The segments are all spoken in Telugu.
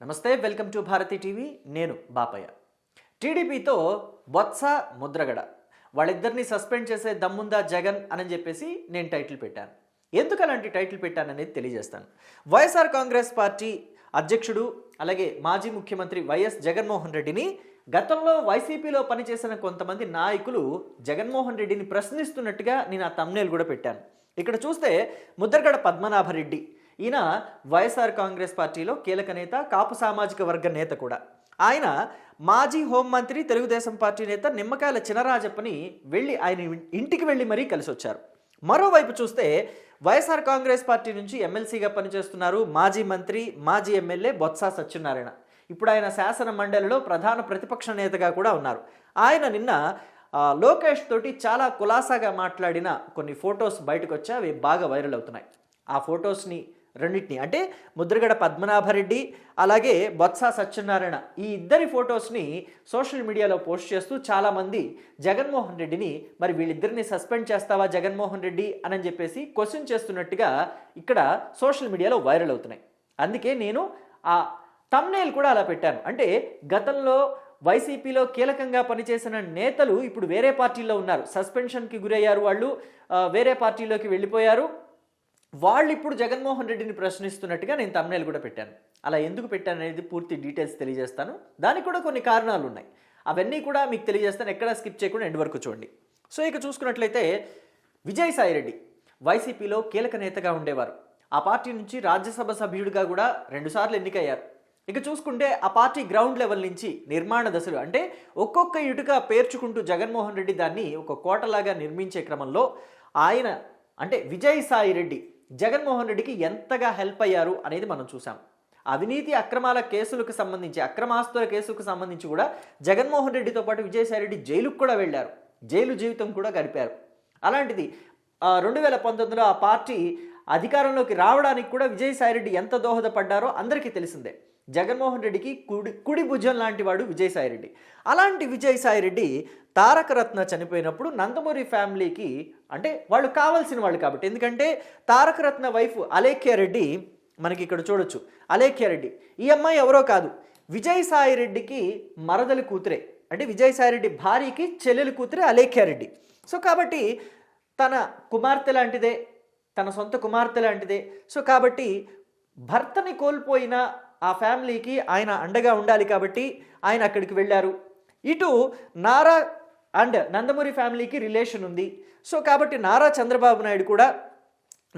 నమస్తే వెల్కమ్ టు భారతి టీవీ. నేను బాపయ్య. టీడీపీతో బొత్స ముద్రగడ. వాళ్ళిద్దరిని సస్పెండ్ చేసే దమ్ముందా జగన్ అని చెప్పేసి నేను టైటిల్ పెట్టాను. ఎందుకు అలాంటి టైటిల్ పెట్టాననేది తెలియజేస్తాను. వైఎస్ఆర్ కాంగ్రెస్ పార్టీ అధ్యక్షుడు అలాగే మాజీ ముఖ్యమంత్రి వైఎస్ జగన్మోహన్ రెడ్డిని గతంలో వైసీపీలో పనిచేసిన కొంతమంది నాయకులు జగన్మోహన్ రెడ్డిని ప్రశ్నిస్తున్నట్టుగా నేను ఆ తమ్నేల్ కూడా పెట్టాను. ఇక్కడ చూస్తే ముద్రగడ పద్మనాభరెడ్డి ఈయన వైఎస్ఆర్ కాంగ్రెస్ పార్టీలో కీలక నేత కాపు సామాజిక వర్గ నేత కూడా. ఆయన మాజీ హోంమంత్రి తెలుగుదేశం పార్టీ నేత నిమ్మకాయల చినరాజప్పని వెళ్ళి ఆయన ఇంటికి వెళ్ళి మరీ కలిసి వచ్చారు మరోవైపు చూస్తే వైఎస్ఆర్ కాంగ్రెస్ పార్టీ నుంచి ఎమ్మెల్సీగా పనిచేస్తున్నారు మాజీ మంత్రి మాజీ ఎమ్మెల్యే బొత్స సత్యనారాయణ. ఇప్పుడు ఆయన శాసన మండలిలో ప్రధాన ప్రతిపక్ష నేతగా కూడా ఉన్నారు. ఆయన నిన్న లోకేష్ తోటి చాలా కులాసాగా మాట్లాడిన కొన్ని ఫొటోస్ బయటకు వచ్చి అవి బాగా వైరల్ అవుతున్నాయి. ఆ ఫొటోస్ని రెండింటిని. అంటే ముద్రగడ పద్మనాభరెడ్డి అలాగే బొత్స సత్యనారాయణ ఈ ఇద్దరి ఫొటోస్ని సోషల్ మీడియాలో పోస్ట్ చేస్తూ చాలామంది జగన్మోహన్ రెడ్డిని మరి వీళ్ళిద్దరిని సస్పెండ్ చేస్తావా జగన్మోహన్ రెడ్డి అని చెప్పేసి క్వశ్చన్ చేస్తున్నట్టుగా ఇక్కడ సోషల్ మీడియాలో వైరల్ అవుతున్నాయి. అందుకే నేను ఆ తమ్నేల్ కూడా అలా పెట్టాను. అంటే గతంలో వైసీపీలో కీలకంగా పనిచేసిన నేతలు ఇప్పుడు వేరే పార్టీలో ఉన్నారు. సస్పెన్షన్కి గురయ్యారు వాళ్ళు వేరే పార్టీలోకి వెళ్ళిపోయారు. వాళ్ళు ఇప్పుడు జగన్మోహన్ రెడ్డిని ప్రశ్నిస్తున్నట్టుగా నేను తమ్నేల్ కూడా పెట్టాను. అలా ఎందుకు పెట్టాను అనేది పూర్తి డీటెయిల్స్ తెలియజేస్తాను. దానికి కూడా కొన్ని కారణాలు ఉన్నాయి. అవన్నీ కూడా మీకు తెలియజేస్తాను. ఎక్కడా స్కిప్ చేయకుండా ఎండ్ వరకు చూడండి. సో ఇక చూసుకున్నట్లయితే విజయసాయిరెడ్డి వైసీపీలో కీలక నేతగా ఉండేవారు. ఆ పార్టీ నుంచి రాజ్యసభ సభ్యుడిగా కూడా రెండుసార్లు ఎన్నికయ్యారు. ఇక చూసుకుంటే ఆ పార్టీ గ్రౌండ్ లెవెల్ నుంచి నిర్మాణ దశలు అంటే ఒక్కొక్క ఇటుక పేర్చుకుంటూ జగన్మోహన్ రెడ్డి దాన్ని ఒక కోటలాగా నిర్మించే క్రమంలో ఆయన అంటే విజయసాయి రెడ్డి జగన్మోహన్ రెడ్డికి ఎంతగా హెల్ప్ అయ్యారు అనేది మనం చూసాం అవినీతి అక్రమాల కేసులకు సంబంధించి అక్రమాస్తుల కేసులకు సంబంధించి కూడా జగన్మోహన్ రెడ్డితో పాటు విజయసాయి రెడ్డి జైలుకు కూడా వెళ్ళారు. జైలు జీవితం కూడా గడిపారు. అలాంటిది రెండు వేల పంతొమ్మిదిలో ఆ పార్టీ అధికారంలోకి రావడానికి కూడా విజయసాయిరెడ్డి ఎంత దోహదపడ్డారో అందరికీ తెలిసిందే. జగన్మోహన్ రెడ్డికి కుడి కుడి భుజం లాంటి వాడు విజయసాయిరెడ్డి అలాంటి విజయసాయిరెడ్డి తారకరత్న చనిపోయినప్పుడు నందమూరి ఫ్యామిలీకి అంటే వాళ్ళు కావాల్సిన వాళ్ళు కాబట్టి. ఎందుకంటే తారకరత్న వైఫ్ అలేఖ్య రెడ్డి మనకి ఇక్కడ చూడొచ్చు. అలేఖ్య రెడ్డి. ఈ అమ్మాయి ఎవరో కాదు. విజయసాయిరెడ్డికి మరదలి కూతురే. అంటే విజయసాయిరెడ్డి భార్యకి చెల్లెలు కూతురే అలేఖ్య రెడ్డి. సో కాబట్టి తన కుమార్తె లాంటిదే తన సొంత కుమార్తె లాంటిదే. సో కాబట్టి భర్తని కోల్పోయిన ఆ ఫ్యామిలీకి ఆయన అండగా ఉండాలి కాబట్టి ఆయన అక్కడికి వెళ్ళారు. ఇటు నారా అండ్ నందమూరి ఫ్యామిలీకి రిలేషన్ ఉంది. సో కాబట్టి నారా చంద్రబాబు నాయుడు కూడా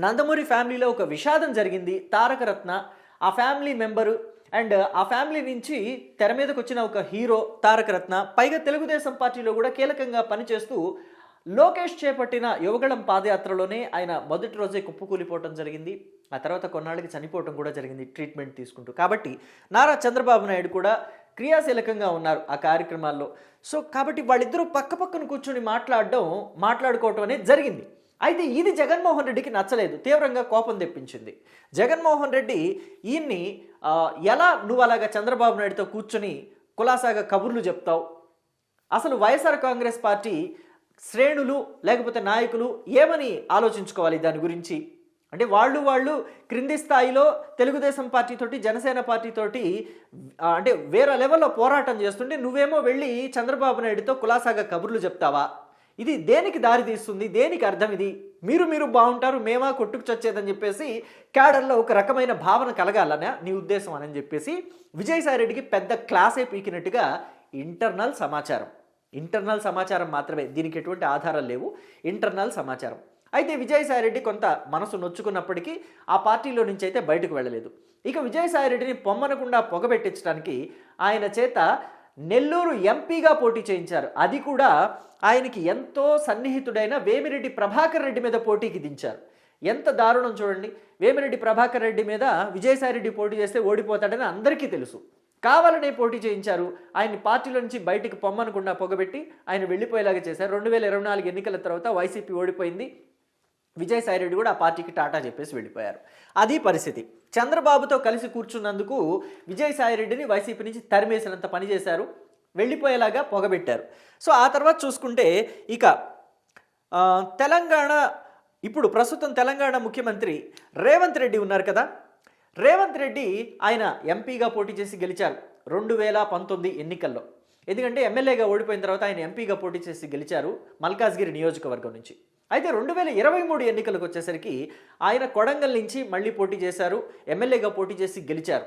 నందమూరి ఫ్యామిలీలో ఒక విషాదం జరిగింది. తారకరత్న ఆ ఫ్యామిలీ మెంబరు అండ్ ఆ ఫ్యామిలీ నుంచి తెర మీదకి వచ్చిన ఒక హీరో తారకరత్న పైగా తెలుగుదేశం పార్టీలో కూడా కీలకంగా పనిచేస్తూ లోకేష్ చేపట్టిన యువగళం పాదయాత్రలోనే ఆయన మొదటి రోజే కుప్పకూలిపోవటం జరిగింది. ఆ తర్వాత కొన్నాళ్ళకి చనిపోవటం కూడా జరిగింది ట్రీట్మెంట్ తీసుకుంటూ. కాబట్టి నారా చంద్రబాబు నాయుడు కూడా క్రియాశీలకంగా ఉన్నారు ఆ కార్యక్రమాల్లో. సో కాబట్టి వాళ్ళిద్దరూ పక్క పక్కన కూర్చొని మాట్లాడడం మాట్లాడుకోవటం అనేది జరిగింది. అయితే ఇది జగన్మోహన్ రెడ్డికి నచ్చలేదు. తీవ్రంగా కోపం తెప్పించింది. జగన్మోహన్ రెడ్డి ఈయన్ని ఎలా నువ్వు అలాగా చంద్రబాబు నాయుడుతో కూర్చొని కులాసాగా కబుర్లు చెప్తావు? అసలు వైఎస్ఆర్ కాంగ్రెస్ పార్టీ శ్రేణులు లేకపోతే నాయకులు ఏమని ఆలోచించుకోవాలి దాని గురించి? అంటే వాళ్ళు వాళ్ళు క్రింది స్థాయిలో తెలుగుదేశం పార్టీతోటి జనసేన పార్టీతోటి అంటే వేరే లెవెల్లో పోరాటం చేస్తుంటే నువ్వేమో వెళ్ళి చంద్రబాబు నాయుడుతో కులాసాగా కబుర్లు చెప్తావా? ఇది దేనికి దారి తీస్తుంది? దేనికి అర్థం ఇది? మీరు మీరు బాగుంటారు మేమా కొట్టుకు చచ్చేదని చెప్పేసి క్యాడర్లో ఒక రకమైన భావన కలగాలనే? నీ ఉద్దేశం అని చెప్పేసి విజయసాయిరెడ్డికి పెద్ద క్లాసే పీకినట్టుగా ఇంటర్నల్ సమాచారం. ఇంటర్నల్ సమాచారం మాత్రమే. దీనికి ఎటువంటి ఆధారాలు లేవు. ఇంటర్నల్ సమాచారం. అయితే విజయసాయిరెడ్డి కొంత మనసు నొచ్చుకున్నప్పటికీ ఆ పార్టీలో నుంచి అయితే బయటకు వెళ్ళలేదు. ఇక విజయసాయిరెడ్డిని పొమ్మనకుండా పొగబెట్టించడానికి ఆయన చేత నెల్లూరు ఎంపీగా పోటీ చేయించారు. అది కూడా ఆయనకి ఎంతో సన్నిహితుడైన వేమిరెడ్డి ప్రభాకర్ రెడ్డి మీద పోటీకి దించారు. ఎంత దారుణం చూడండి. వేమిరెడ్డి ప్రభాకర్ రెడ్డి మీద విజయసాయిరెడ్డి పోటీ చేస్తే ఓడిపోతాడని అందరికీ తెలుసు. కావాలనే పోటీ చేయించారు. ఆయన్ని పార్టీలో నుంచి బయటికి పొమ్మనకుండా పొగబెట్టి ఆయన వెళ్ళిపోయేలాగా చేశారు. రెండు వేల ఇరవై నాలుగు ఎన్నికల తర్వాత వైసీపీ ఓడిపోయింది. విజయసాయి రెడ్డి కూడా ఆ పార్టీకి టాటా చెప్పేసి వెళ్ళిపోయారు. అది పరిస్థితి. చంద్రబాబుతో కలిసి కూర్చున్నందుకు విజయసాయి రెడ్డిని వైసీపీ నుంచి తరిమేసినంత పని చేశారు. వెళ్ళిపోయేలాగా పొగబెట్టారు. సో ఆ తర్వాత చూసుకుంటే ఇక తెలంగాణ ఇప్పుడు ప్రస్తుతం తెలంగాణ ముఖ్యమంత్రి రేవంత్ రెడ్డి ఉన్నారు కదా. రేవంత్ రెడ్డి ఆయన ఎంపీగా పోటీ చేసి గెలిచారు. రెండు వేల పంతొమ్మిది ఎన్నికల్లో. ఎందుకంటే ఎమ్మెల్యేగా ఓడిపోయిన తర్వాత ఆయన ఎంపీగా పోటీ చేసి గెలిచారు మల్కాజ్గిరి నియోజకవర్గం నుంచి. అయితే రెండు వేల ఇరవై మూడు ఎన్నికలకు వచ్చేసరికి ఆయన కొడంగల్ నుంచి మళ్ళీ పోటీ చేశారు ఎమ్మెల్యేగా పోటీ చేసి గెలిచారు.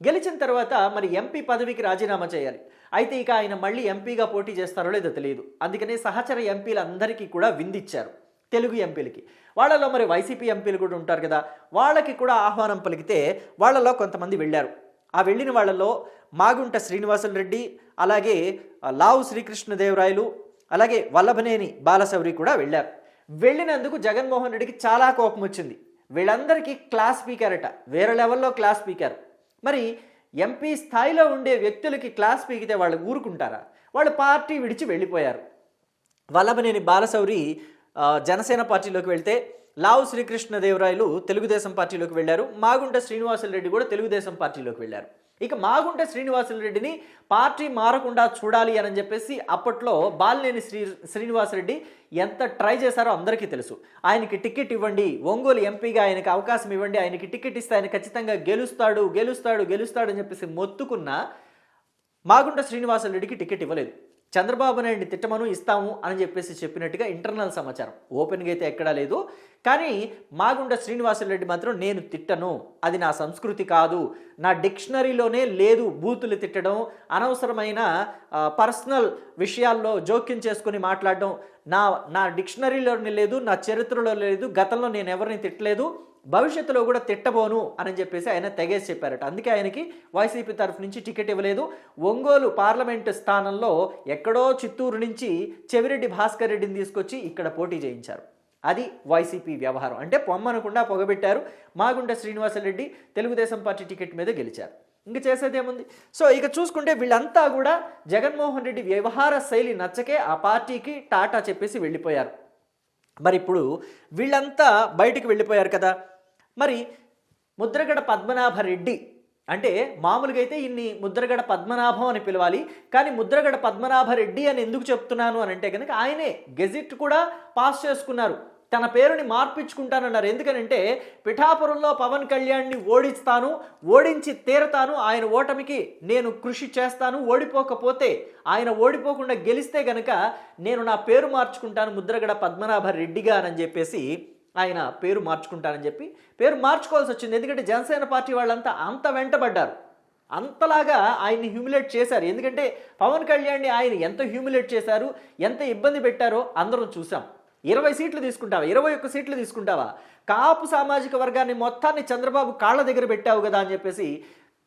గెలిచిన తర్వాత మరి ఎంపీ పదవికి రాజీనామా చేయాలి. అయితే ఇక ఆయన మళ్ళీ ఎంపీగా పోటీ చేస్తారో లేదో తెలియదు. అందుకనే సహచర ఎంపీలందరికీ కూడా విందిచ్చారు తెలుగు ఎంపీలకి. వాళ్ళలో మరి వైసీపీ ఎంపీలు కూడా ఉంటారు కదా వాళ్ళకి కూడా ఆహ్వానం పలికితే వాళ్ళలో కొంతమంది వెళ్ళారు. ఆ వెళ్ళిన వాళ్ళలో మాగుంట శ్రీనివాసులు రెడ్డి అలాగే లావు శ్రీకృష్ణదేవరాయలు అలాగే వల్లభనేని బాలశౌరి కూడా వెళ్ళారు. వెళ్ళినందుకు జగన్మోహన్ రెడ్డికి చాలా కోపం వచ్చింది. వీళ్ళందరికీ క్లాస్ స్పీకర్ అట వేరే లెవెల్లో క్లాస్ స్పీకర్ మరి ఎంపీ స్థాయిలో ఉండే వ్యక్తులకి క్లాస్ పీకితే వాళ్ళు ఊరుకుంటారా? వాళ్ళు పార్టీ విడిచి వెళ్ళిపోయారు. వల్లభనేని బాలశౌరి జనసేన పార్టీలోకి వెళ్తే లావు శ్రీకృష్ణదేవరాయలు తెలుగుదేశం పార్టీలోకి వెళ్ళారు. మాగుంట శ్రీనివాసులు రెడ్డి కూడా తెలుగుదేశం పార్టీలోకి వెళ్ళారు. ఇక మాగుంట శ్రీనివాసులు రెడ్డిని పార్టీ మారకుండా చూడాలి అని చెప్పేసి అప్పట్లో బాలినేని శ్రీ శ్రీనివాసరెడ్డి ఎంత ట్రై చేశారో అందరికీ తెలుసు. ఆయనకి టికెట్ ఇవ్వండి ఒంగోలు ఎంపీగా ఆయనకి అవకాశం ఇవ్వండి ఆయనకి టికెట్ ఇస్తే ఆయన ఖచ్చితంగా గెలుస్తాడు గెలుస్తాడు గెలుస్తాడు అని చెప్పేసి మొత్తుకున్న మాగుంట శ్రీనివాసరెడ్డికి టికెట్ ఇవ్వలేదు. చంద్రబాబు నాయుడిని తిట్టమను ఇస్తాము అని చెప్పేసి చెప్పినట్టుగా ఇంటర్నల్ సమాచారం. ఓపెన్గా అయితే ఎక్కడా లేదు. కానీ మాగుండ శ్రీనివాసరెడ్డి మాత్రం నేను తిట్టను. అది నా సంస్కృతి కాదు. నా డిక్షనరీలోనే లేదు బూతులు తిట్టడం అనవసరమైన పర్సనల్ విషయాల్లో జోక్యం చేసుకుని మాట్లాడడం నా నా డిక్షనరీలోనే లేదు నా చరిత్రలో లేదు గతంలో నేను ఎవరిని తిట్టలేదు. భవిష్యత్తులో కూడా తిట్టబోను అని చెప్పేసి ఆయన తెగేసి చెప్పారట. అందుకే ఆయనకి వైసీపీ తరఫు నుంచి టికెట్ ఇవ్వలేదు. ఒంగోలు పార్లమెంటు స్థానంలో ఎక్కడో చిత్తూరు నుంచి చెవిరెడ్డి భాస్కర్ రెడ్డిని తీసుకొచ్చి ఇక్కడ పోటీ చేయించారు. అది వైసీపీ వ్యవహారం. అంటే పొమ్మనకుండా పొగబెట్టారు మాగుంట శ్రీనివాసరెడ్డి తెలుగుదేశం పార్టీ టికెట్ మీద గెలిచారు. ఇంక చేసేదేముంది? సో ఇక చూసుకుంటే వీళ్ళంతా కూడా జగన్మోహన్ రెడ్డి వ్యవహార శైలి నచ్చకే ఆ పార్టీకి టాటా చెప్పేసి వెళ్ళిపోయారు. మరి ఇప్పుడు వీళ్ళంతా బయటికి వెళ్ళిపోయారు కదా? మరి ముద్రగడ పద్మనాభ రెడ్డి అంటే మామూలుగా అయితే ఇన్ని ముద్రగడ పద్మనాభం అని పిలవాలి కానీ ముద్రగడ పద్మనాభ రెడ్డి అని ఎందుకు చెప్తున్నాను అని అంటే కనుక ఆయనే గెజిట్ కూడా పాస్ చేసుకున్నారు. తన పేరుని మార్పించుకుంటానన్నారు. ఎందుకనంటే పిఠాపురంలో పవన్ కళ్యాణ్ని ఓడిస్తాను ఓడించి తీరతాను ఆయన ఓటమికి నేను కృషి చేస్తాను ఓడిపోకపోతే ఆయన ఓడిపోకుండా గెలిస్తే గనక నేను నా పేరు మార్చుకుంటాను ముద్రగడ పద్మనాభ రెడ్డిగా అని చెప్పేసి ఆయన పేరు మార్చుకుంటానని చెప్పి పేరు మార్చుకోవాల్సి వచ్చింది. ఎందుకంటే జనసేన పార్టీ వాళ్ళంతా అంత వెంటబడ్డారు. అంతలాగా ఆయన్ని హ్యూమిలేట్ చేశారు. ఎందుకంటే పవన్ కళ్యాణ్ని ఆయన ఎంత హ్యూమిలేట్ చేశారు ఎంత ఇబ్బంది పెట్టారో అందరం చూసాం ఇరవై సీట్లు తీసుకుంటావా? ఇరవై ఒక్క సీట్లు తీసుకుంటావా? కాపు సామాజిక వర్గాన్ని మొత్తాన్ని చంద్రబాబు కాళ్ళ దగ్గర పెట్టావు కదా అని చెప్పేసి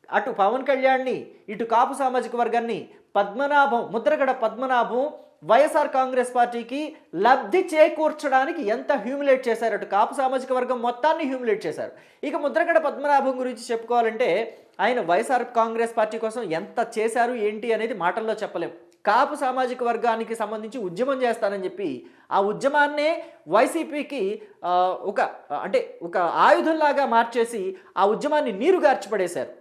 అటు పవన్ కళ్యాణ్ని ఇటు కాపు సామాజిక వర్గాన్ని పద్మనాభం ముద్రగడ పద్మనాభం వైఎస్ఆర్ కాంగ్రెస్ పార్టీకి లబ్ధి చేకూర్చడానికి ఎంత హ్యూమిలేట్ చేశారు అటు కాపు సామాజిక వర్గం మొత్తాన్ని హ్యూమిలేట్ చేశారు. ఇక ముద్రగడ పద్మనాభం గురించి చెప్పుకోవాలంటే ఆయన వైఎస్ఆర్ కాంగ్రెస్ పార్టీ కోసం ఎంత చేశారు ఏంటి అనేది మాటల్లో చెప్పలేం. కాపు సామాజిక వర్గానికి సంబంధించి ఉద్యమం చేస్తానని చెప్పి ఆ ఉద్యమాన్నే వైసీపీకి ఒక అంటే ఒక ఆయుధంలాగా మార్చేసి ఆ ఉద్యమాన్ని నీరు గార్చిపడేశారు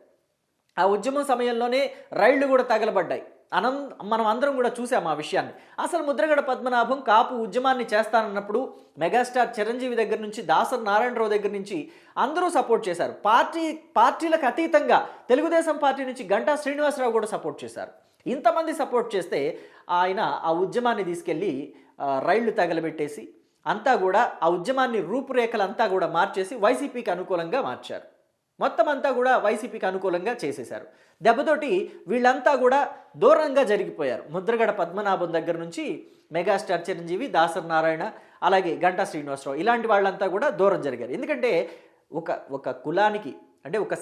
ఆ ఉద్యమం సమయంలోనే రైళ్ళు కూడా తగలబడ్డాయి. అనం మనం అందరం కూడా చూసాం ఆ విషయాన్ని. అసలు ముద్రగడ పద్మనాభం కాపు ఉద్యమాన్ని చేస్తానన్నప్పుడు మెగాస్టార్ చిరంజీవి దగ్గర నుంచి దాసర్ నారాయణరావు దగ్గర నుంచి అందరూ సపోర్ట్ చేశారు. పార్టీ పార్టీలకు అతీతంగా తెలుగుదేశం పార్టీ నుంచి గంటా శ్రీనివాసరావు కూడా సపోర్ట్ చేశారు. ఇంతమంది సపోర్ట్ చేస్తే ఆయన ఆ ఉద్యమాన్ని తీసుకెళ్ళి రైళ్ళు తగలబెట్టేసి అంతా కూడా ఆ ఉద్యమాన్ని రూపురేఖలంతా కూడా మార్చేసి వైసీపీకి అనుకూలంగా మార్చారు. మొత్తం అంతా కూడా వైసీపీకి అనుకూలంగా చేసేశారు. దెబ్బతోటి వీళ్ళంతా కూడా దూరంగా జరిగిపోయారు. ముద్రగడ పద్మనాభం దగ్గర నుంచి మెగాస్టార్ చిరంజీవి దాసర్ నారాయణ అలాగే గంటా శ్రీనివాసరావు ఇలాంటి వాళ్ళంతా కూడా దూరం జరిగారు. ఎందుకంటే ఒక ఒక కులానికి అంటే ఒక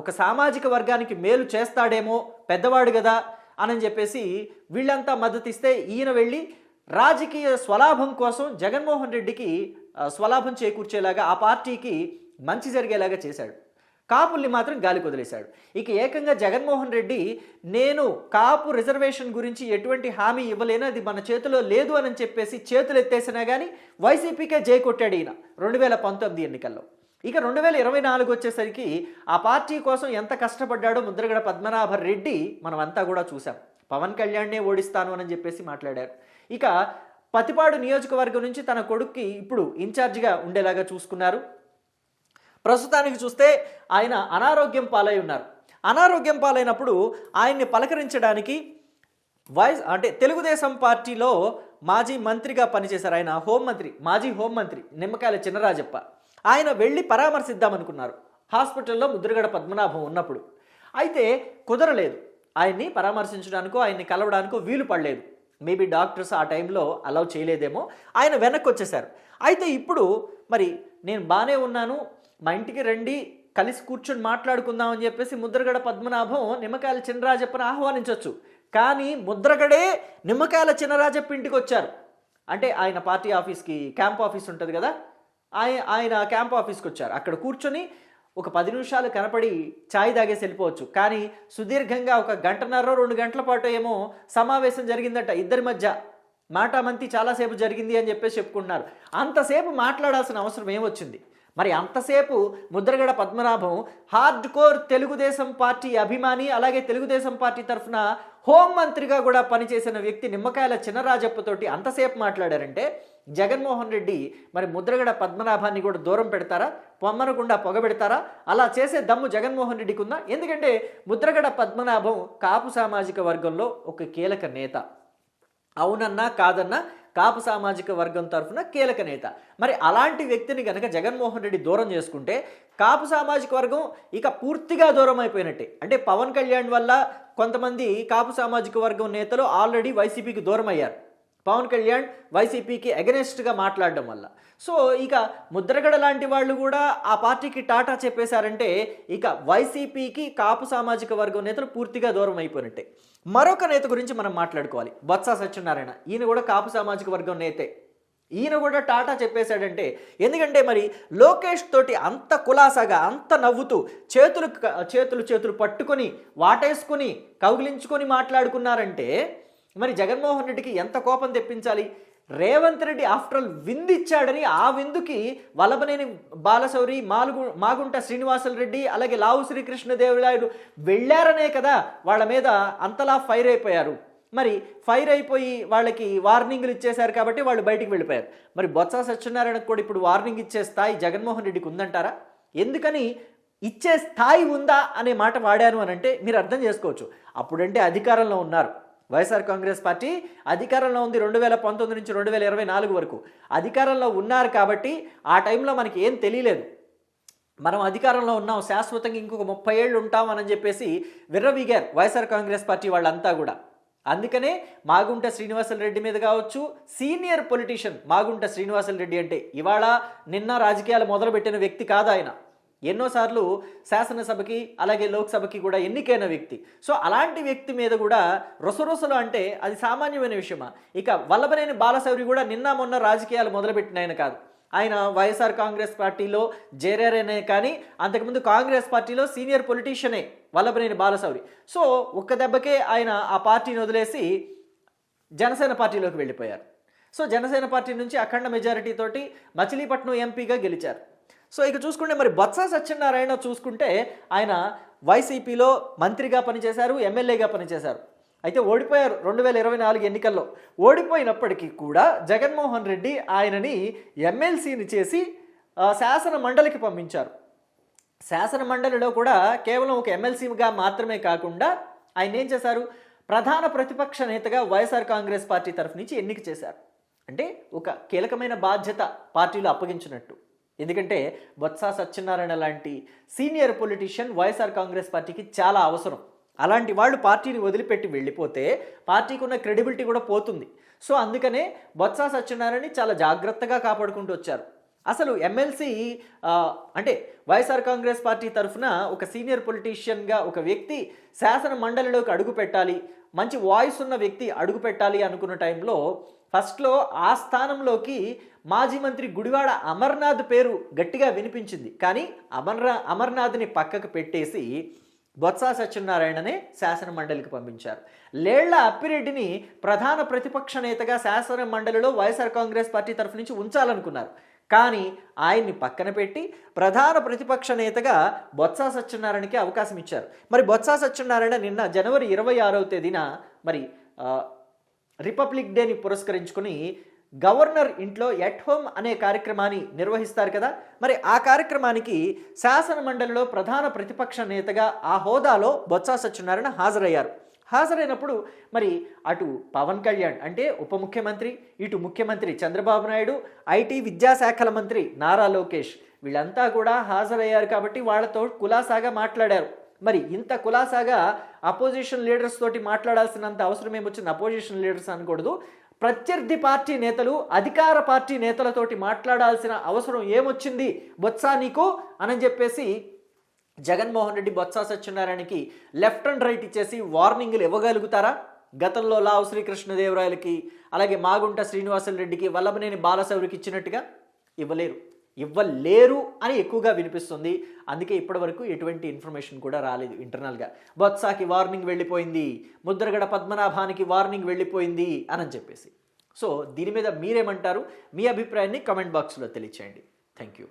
ఒక సామాజిక వర్గానికి మేలు చేస్తాడేమో పెద్దవాడు కదా అని చెప్పేసి వీళ్ళంతా మద్దతు ఇస్తే ఈయన వెళ్ళి రాజకీయ స్వలాభం కోసం జగన్మోహన్ రెడ్డికి స్వలాభం చేకూర్చేలాగా ఆ పార్టీకి మంచి జరిగేలాగా చేశాడు. కాపుల్ని మాత్రం గాలికి వదిలేశాడు ఇక ఏకంగా జగన్మోహన్ రెడ్డి నేను కాపు రిజర్వేషన్ గురించి ఎటువంటి హామీ ఇవ్వలేను అది మన చేతిలో లేదు అని చెప్పేసి చేతులు ఎత్తేసినా కానీ వైసీపీకే జై కొట్టాడు ఈయన రెండు వేల పంతొమ్మిది ఎన్నికల్లో. ఇక రెండు వేల ఇరవై నాలుగు వచ్చేసరికి ఆ పార్టీ కోసం ఎంత కష్టపడ్డాడో ముద్రగడ పద్మనాభ రెడ్డి మనమంతా కూడా చూసాం పవన్ కళ్యాణ్నే ఓడిస్తాను అని చెప్పేసి మాట్లాడారు. ఇక పతిపాడు నియోజకవర్గం నుంచి తన కొడుక్కి ఇప్పుడు ఇన్ఛార్జిగా ఉండేలాగా చూసుకున్నారు. ప్రస్తుతానికి చూస్తే ఆయన అనారోగ్యం పాలై ఉన్నారు. అనారోగ్యం పాలైనప్పుడు ఆయన్ని పలకరించడానికి వైస్ అంటే తెలుగుదేశం పార్టీలో మాజీ మంత్రిగా పనిచేశారు ఆయన హోంమంత్రి మాజీ హోంమంత్రి నిమ్మకాయల చినరాజప్ప ఆయన వెళ్ళి పరామర్శిద్దామనుకున్నారు. హాస్పిటల్లో ముద్రగడ పద్మనాభం ఉన్నప్పుడు. అయితే కుదరలేదు. ఆయన్ని పరామర్శించడానికో ఆయన్ని కలవడానికో వీలు పడలేదు. మేబీ డాక్టర్స్ ఆ టైంలో అలౌ చేయలేదేమో. ఆయన వెనక్కి వచ్చేసారు అయితే ఇప్పుడు మరి నేను బాగానే ఉన్నాను. మా ఇంటికి రండి కలిసి కూర్చొని మాట్లాడుకుందాం అని చెప్పేసి ముద్రగడ పద్మనాభం నిమ్మకాయల చినరాజప్పని ఆహ్వానించవచ్చు కానీ ముద్రగడే నిమ్మకాయల చినరాజప్ప ఇంటికి వచ్చారు. అంటే ఆయన పార్టీ ఆఫీస్కి క్యాంప్ ఆఫీస్ ఉంటుంది కదా? ఆయన ఆయన క్యాంప్ ఆఫీస్కి వచ్చారు. అక్కడ కూర్చొని ఒక పది నిమిషాలు కనపడి ఛాయ్ తాగేసి వెళ్ళిపోవచ్చు. కానీ సుదీర్ఘంగా ఒక గంటన్నర రెండు గంటల పాటు ఏమో సమావేశం జరిగిందట ఇద్దరి మధ్య. మాటామంతి చాలాసేపు జరిగింది అని చెప్పేసి చెప్పుకుంటున్నారు. అంతసేపు మాట్లాడాల్సిన అవసరం ఏమొచ్చింది? మరి అంతసేపు Mudragada Padmanabham hard core Telugu Desam party అభిమాని అలాగే తెలుగుదేశం పార్టీ తరఫున హోంమంత్రిగా కూడా పనిచేసిన వ్యక్తి నిమ్మకాయల చినరాజప్పతోటి అంతసేపు మాట్లాడారంటే జగన్మోహన్ రెడ్డి మరి ముద్రగడ పద్మనాభాన్ని కూడా దూరం పెడతారా? పొమ్మనకుండా పొగబెడతారా అలా చేసే దమ్ము జగన్మోహన్ రెడ్డికి ఉందా ఎందుకంటే ముద్రగడ పద్మనాభం కాపు సామాజిక వర్గంలో ఒక కీలక నేత. అవునన్నా కాదన్నా కాపు సామాజిక వర్గం తరఫున కీలక నేత. మరి అలాంటి వ్యక్తిని కనుక జగన్మోహన్ రెడ్డి దూరం చేసుకుంటే కాపు సామాజిక వర్గం ఇక పూర్తిగా దూరం అయిపోయినట్టే అంటే పవన్ కళ్యాణ్ వల్ల కొంతమంది కాపు సామాజిక వర్గం నేతలు ఆల్రెడీ వైసీపీకి దూరం అయ్యారు పవన్ కళ్యాణ్ వైసీపీకి అగెనెస్ట్గా మాట్లాడడం వల్ల. సో ఇక ముద్రగడ లాంటి వాళ్ళు కూడా ఆ పార్టీకి టాటా చెప్పేశారంటే ఇక వైసీపీకి కాపు సామాజిక వర్గం నేతలు పూర్తిగా దూరం అయిపోయినట్టే మరొక నేత గురించి మనం మాట్లాడుకోవాలి. బొత్స సత్యనారాయణ. ఈయన కూడా కాపు సామాజిక వర్గం నేతే. ఈయన కూడా టాటా చెప్పేశాడంటే ఎందుకంటే మరి లోకేష్ తోటి అంత కులాసాగా అంత నవ్వుతూ చేతులు చేతులు చేతులు పట్టుకొని వాటేసుకొని కౌగిలించుకొని మాట్లాడుకున్నారంటే మరి జగన్మోహన్ రెడ్డికి ఎంత కోపం తెప్పించాలి? రేవంత్ రెడ్డి ఆఫ్టర్ ఆల్ విందు ఇచ్చాడని ఆ విందుకి వలబనేని బాలశౌరి మాలుగు మాగుంట శ్రీనివాసులు రెడ్డి అలాగే లావు శ్రీకృష్ణదేవరాయుడు వెళ్ళారనే కదా వాళ్ళ మీద అంతలా ఫైర్ అయిపోయారు. మరి ఫైర్ అయిపోయి వాళ్ళకి వార్నింగ్లు ఇచ్చేశారు కాబట్టి వాళ్ళు బయటికి వెళ్ళిపోయారు. మరి బొత్స సత్యనారాయణకు కూడా ఇప్పుడు వార్నింగ్ ఇచ్చే స్థాయి జగన్మోహన్ రెడ్డికి ఉందంటారా? ఎందుకని ఇచ్చే స్థాయి ఉందా అనే మాట వాడాను అని అంటే మీరు అర్థం చేసుకోవచ్చు. అప్పుడంటే అధికారంలో ఉన్నారు. వైఎస్ఆర్ కాంగ్రెస్ పార్టీ అధికారంలో ఉంది రెండు వేల పంతొమ్మిది నుంచి రెండు వేల ఇరవై నాలుగు వరకు. అధికారంలో ఉన్నారు కాబట్టి ఆ టైంలో మనకి ఏం తెలియలేదు. మనం అధికారంలో ఉన్నాం శాశ్వతంగా ఇంకొక ముప్పై ఏళ్ళు ఉంటాం అని చెప్పేసి విర్రవీగారు వైఎస్ఆర్ కాంగ్రెస్ పార్టీ వాళ్ళంతా కూడా. అందుకనే మాగుంట శ్రీనివాసులు రెడ్డి మీద కావచ్చు సీనియర్ పొలిటీషియన్ మాగుంట శ్రీనివాసులు రెడ్డి అంటే ఇవాళ నిన్న రాజకీయాలు మొదలుపెట్టిన వ్యక్తి కాదు ఆయన. ఎన్నోసార్లు శాసనసభకి అలాగే లోక్సభకి కూడా ఎన్నికైన వ్యక్తి. సో అలాంటి వ్యక్తి మీద కూడా రొసరొసలు అంటే అది సామాన్యమైన విషయమా? ఇక వల్లభనేని బాలశౌరి కూడా నిన్న మొన్న రాజకీయాలు మొదలుపెట్టిన ఆయన కాదు. ఆయన వైఎస్ఆర్ కాంగ్రెస్ పార్టీలో చేరారనే కానీ అంతకుముందు కాంగ్రెస్ పార్టీలో సీనియర్ పొలిటీషియనే వల్లభనేని బాలశౌరి. సో ఒక్క దెబ్బకే ఆయన ఆ పార్టీని వదిలేసి జనసేన పార్టీలోకి వెళ్ళిపోయారు. సో జనసేన పార్టీ నుంచి అఖండ మెజారిటీ తోటి మచిలీపట్నం ఎంపీగా గెలిచారు. సో ఇక చూసుకుంటే మరి బొత్స సత్యనారాయణ చూసుకుంటే ఆయన వైసీపీలో మంత్రిగా పనిచేశారు ఎమ్మెల్యేగా పనిచేశారు. అయితే ఓడిపోయారు రెండు వేల ఇరవై నాలుగు ఎన్నికల్లో. ఓడిపోయినప్పటికీ కూడా జగన్మోహన్ రెడ్డి ఆయనని ఎమ్మెల్సీని చేసి శాసన మండలికి పంపించారు. శాసన మండలిలో కూడా కేవలం ఒక ఎమ్మెల్సీగా మాత్రమే కాకుండా ఆయన ఏం చేశారు? ప్రధాన ప్రతిపక్ష నేతగా వైఎస్ఆర్ కాంగ్రెస్ పార్టీ తరఫు నుంచి ఎన్నిక చేశారు. అంటే ఒక కీలకమైన బాధ్యత పార్టీలో అప్పగించినట్టు. ఎందుకంటే బొత్స సత్యనారాయణ లాంటి సీనియర్ పొలిటీషియన్ వైఎస్ఆర్ కాంగ్రెస్ పార్టీకి చాలా అవసరం. అలాంటి వాళ్ళు పార్టీని వదిలిపెట్టి వెళ్ళిపోతే పార్టీకి ఉన్న క్రెడిబిలిటీ కూడా పోతుంది. సో అందుకనే బొత్స సత్యనారాయణని చాలా జాగ్రత్తగా కాపాడుకుంటూ వచ్చారు. అసలు ఎమ్మెల్సీ అంటే వైఎస్ఆర్ కాంగ్రెస్ పార్టీ తరఫున ఒక సీనియర్ పొలిటీషియన్గా ఒక వ్యక్తి శాసన మండలిలోకి అడుగు పెట్టాలి మంచి వాయిస్ ఉన్న వ్యక్తి అడుగు పెట్టాలి అనుకున్న టైంలో ఫస్ట్లో ఆ స్థానంలోకి మాజీ మంత్రి గుడివాడ అమర్నాథ్ పేరు గట్టిగా వినిపించింది. కానీ అమర్నా అమర్నాథ్ని పక్కకు పెట్టేసి బొత్స సత్యనారాయణనే శాసన మండలికి పంపించారు. లేళ్ళ అప్పిరెడ్డిని ప్రధాన ప్రతిపక్ష నేతగా శాసన మండలిలో వైఎస్ఆర్ కాంగ్రెస్ పార్టీ తరఫు నుంచి ఉంచాలనుకున్నారు. కానీ ఆయన్ని పక్కన పెట్టి ప్రధాన ప్రతిపక్ష నేతగా బొత్స సత్యనారాయణకి అవకాశం ఇచ్చారు. మరి బొత్స సత్యనారాయణ నిన్న జనవరి ఇరవై ఆరవ తేదీన మరి రిపబ్లిక్ డేని పురస్కరించుకుని గవర్నర్ ఇంట్లో ఎట్ హోమ్ అనే కార్యక్రమాన్ని నిర్వహిస్తారు కదా. మరి ఆ కార్యక్రమానికి శాసన మండలిలో ప్రధాన ప్రతిపక్ష నేతగా ఆ హోదాలో బొత్స సత్యనారాయణ హాజరయ్యారు. హాజరైనప్పుడు మరి అటు పవన్ కళ్యాణ్ అంటే ఉప ముఖ్యమంత్రి ఇటు ముఖ్యమంత్రి చంద్రబాబు నాయుడు ఐటీ విద్యాశాఖల మంత్రి నారా లోకేష్ వీళ్ళంతా కూడా హాజరయ్యారు కాబట్టి వాళ్ళతో కులాసాగా మాట్లాడారు. మరి ఇంత కులాసాగా అపోజిషన్ లీడర్స్ తోటి మాట్లాడాల్సినంత అవసరం ఏమొచ్చింది? అపోజిషన్ లీడర్స్ అనకూడదు. ప్రత్యర్థి పార్టీ నేతలు అధికార పార్టీ నేతలతోటి మాట్లాడాల్సిన అవసరం ఏమొచ్చింది? బొత్స నీకు? అని చెప్పేసి జగన్మోహన్ రెడ్డి బొత్స సత్యనారాయణకి లెఫ్ట్ అండ్ రైట్ ఇచ్చేసి వార్నింగ్లు ఇవ్వగలుగుతారా? గతంలో లావు శ్రీకృష్ణదేవరాయలకి అలాగే మాగుంట శ్రీనివాసులు రెడ్డికి వల్లభనేని బాలసౌరికి ఇచ్చినట్టుగా ఇవ్వలేరు. ఇవ్వలేరు అని ఎక్కువగా వినిపిస్తుంది. అందుకే ఇప్పటివరకు ఎటువంటి ఇన్ఫర్మేషన్ కూడా రాలేదు ఇంటర్నల్గా. బొత్సాకి వార్నింగ్ వెళ్ళిపోయింది. ముద్రగడ పద్మనాభానికి వార్నింగ్ వెళ్ళిపోయింది అని చెప్పేసి. సో దీని మీద మీరేమంటారు? మీ అభిప్రాయాన్ని కమెంట్ బాక్స్లో తెలియచేయండి. Thank you.